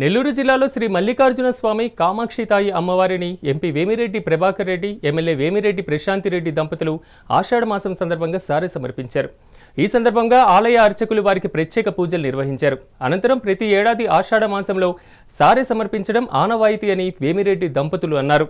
నెల్లూరు జిల్లాలో శ్రీ మల్లికార్జున స్వామి కామాక్షితాయి అమ్మవారిని MP Vemireddy Prabhakar Reddy MLA Vemireddy Prashanthireddy దంపతులు ఆషాఢ మాసం సందర్భంగా సారె సమర్పించారు. ఈ సందర్భంగా ఆలయ అర్చకులు వారికి ప్రత్యేక పూజలు నిర్వహించారు. అనంతరం ప్రతి ఏడాది ఆషాఢ మాసంలో సారె సమర్పించడం ఆనవాయితీ అని వేమిరెడ్డి దంపతులు అన్నారు.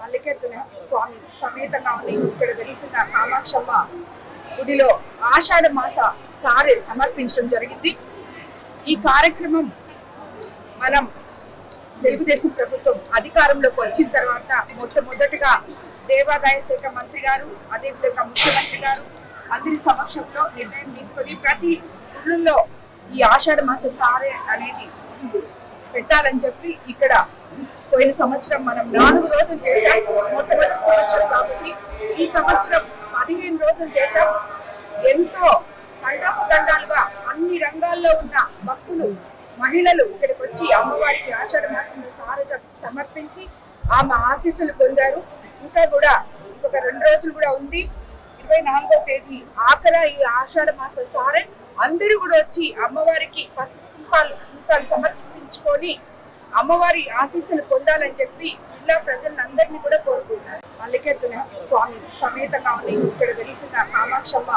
మల్లికార్జున స్వామి సమేతంగా ఉంది. ఇక్కడ వెలిసిన కామాక్షమ్మ గుడిలో ఆషాఢ మాస సారె సమర్పించడం జరిగింది. ఈ కార్యక్రమం మనం తెలుగుదేశం ప్రభుత్వం అధికారంలోకి వచ్చిన తర్వాత మొట్టమొదటిగా దేవాదాయ శాఖ మంత్రి గారు అదేవిధంగా ముఖ్యమంత్రి గారు అందరి సమక్షంలో నిర్ణయం తీసుకొని ప్రతి ఊళ్ళల్లో ఈ ఆషాఢ మాస సారే అనేది పెట్టాలని చెప్పి ఇక్కడ పోయిన సంవత్సరం మనం నాలుగు రోజులు చేసాం మొట్టమొదటి సంవత్సరం కాబట్టి ఈ సంవత్సరం పదిహేను రోజులు చేసాం ఎంతో తండాపుతండాలుగా అన్ని రంగాల్లో ఉన్న భక్తులు మహిళలు ఇక్కడికి వచ్చి అమ్మవారికి ఆషాఢ మాసంలో సార సమర్పించి ఆమె ఆశీస్సులు పొందారు. ఇంకా కూడా ఇంకొక రెండు రోజులు కూడా ఉంది. ఇరవై నాలుగో తేదీ ఆఖర ఈ ఆషాఢ మాసం సారే. అందరూ కూడా వచ్చి అమ్మవారికి పసుపు కుంపాలు సమర్పించుకొని అమ్మవారి ఆశీస్సులు పొందాలని చెప్పి జిల్లా ప్రజలందరినీ కూడా కోరుకుంటున్నారు. మల్లికార్జున స్వామి సమేత ఉంది. ఇక్కడ వెలిసిన కామాక్షమ్మ